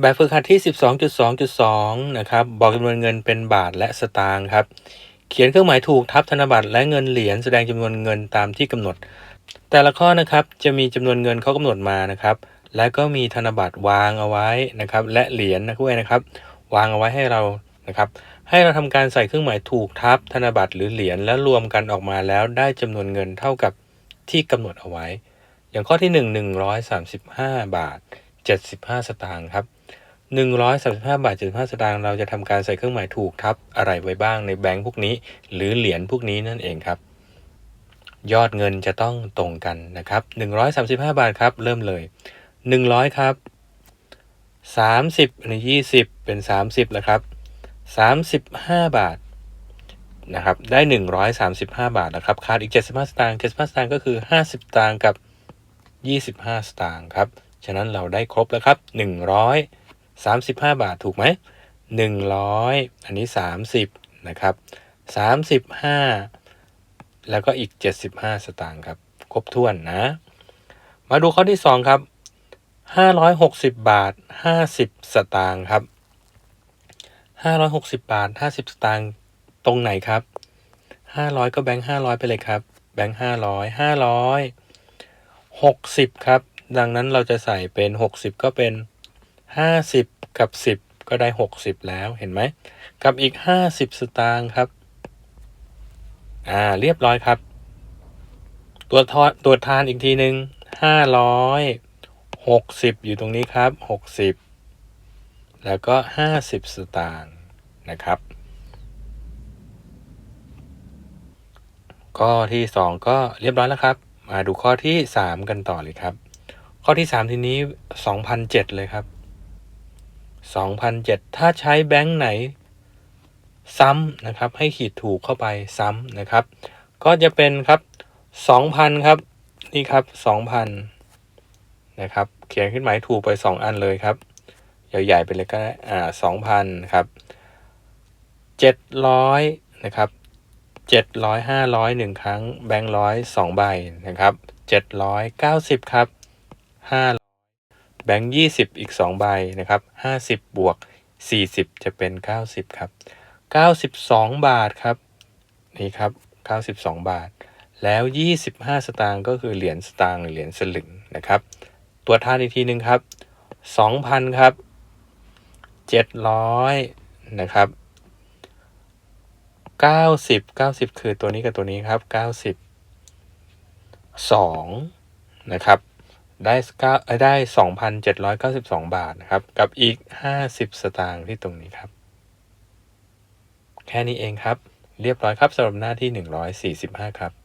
แบบฝึกหัดที่ 12.2.2 นะครับ บอกจำนวนเงินเป็นบาทและสตางค์ครับ เขียนเครื่องหมายถูกทับธนบัตรและเงินเหรียญแสดงจำนวนเงินตามที่กำหนด แต่ละข้อนะครับจะมีจำนวนเงินเขากำหนดมานะครับ และก็มีธนบัตรวางเอาไว้นะครับ และเหรียญนะด้วยนะครับ วางเอาไว้ให้เรานะครับ ให้เราทำการใส่เครื่องหมายถูกทับธนบัตรหรือเหรียญแล้วรวมกันออกมาแล้วได้จำนวนเงินเท่ากับที่กำหนดเอาไว้ อย่างข้อที่ 1 135 บาท 75 สตางค์ครับ 135 บาท 75 สตางค์เราจะทำการใส่เครื่องหมายถูกทับอะไรไว้บ้างในแบงค์พวกนี้ หรือเหรียญพวกนี้นั่นเองครับ ยอดเงินจะต้องตรงกันนะครับ 135 บาทครับ เริ่มเลย 100 ครับ 30อันนี้20 เป็น 30 แล้วครับ 35 บาทนะครับ ได้ 135 บาทนะครับ ขาดอีก 75 สตางค์ 75 สตางค์ก็คือ 50 สตางค์กับ 25 สตางค์ครับ ฉะนั้นเราได้ครบแล้วครับ 35 บาทถูกไหม100 อันนี้ 30 นะครับ 35 แล้วก็อีก 75 สตางค์ครับ ครบถ้วนนะ มาดูข้อที่ 2 ครับ 560 บาท 50 สตางค์ครับ 560 บาท 50 สตางค์ตรงไหนครับ 500 ก็แบงค์500 ไปเลยครับ แบงค์500 500 60 ครับ ดังนั้นเราจะใส่เป็น 60 ก็เป็น 50กับ10ก็ได้60แล้วเห็นไหม กับอีก50สตางค์ครับ อ่าเรียบร้อยครับ ตัวทอดตัวทานอีกทีหนึ่ง560อยู่ตรงนี้ครับ60แล้วก็50สตางค์นะครับ ข้อที่2ก็เรียบร้อยแล้วครับ มาดูข้อที่3กันต่อเลยครับ ข้อที่3ทีนี้2,007เลยครับ 2,007 ถ้าใช้แบงค์ไหนซ้ำนะครับ ให้ขีดถูกเข้าไปซ้ำนะครับ ก็จะเป็นครับ 2,000 ครับ นี่ครับ 2,000 นะครับ เขียนขึ้นหมายถูกไป 2 อันเลยครับ ใหญ่ๆไปเลยก็ได้อ่า2,000 ครับ 700 นะครับ700 500หนึ่งครั้ง แบงค์ร้อยสองใบนะครับ 790 ครับ5 บงค์20อีก2ใบนะครับ50บวก40จะเป็น90ครับ92บาทครับนี่ครับ92บาท แล้ว25สตางค์ก็คือเหรียญสตางค์หรือเหรียญสลึงนะครับตัวท่านอีกทีหนึ่งครับ2,000ครับ700นะครับ90 90คือตัวนี้กับตัวนี้ครับ90 2นะครับ ได้9ได้2,792 บาทนะครับ กับอีก 50 สตางค์ที่ตรงนี้ครับ แค่นี้เองครับ เรียบร้อยครับสำหรับหน้าที่ 145 ครับ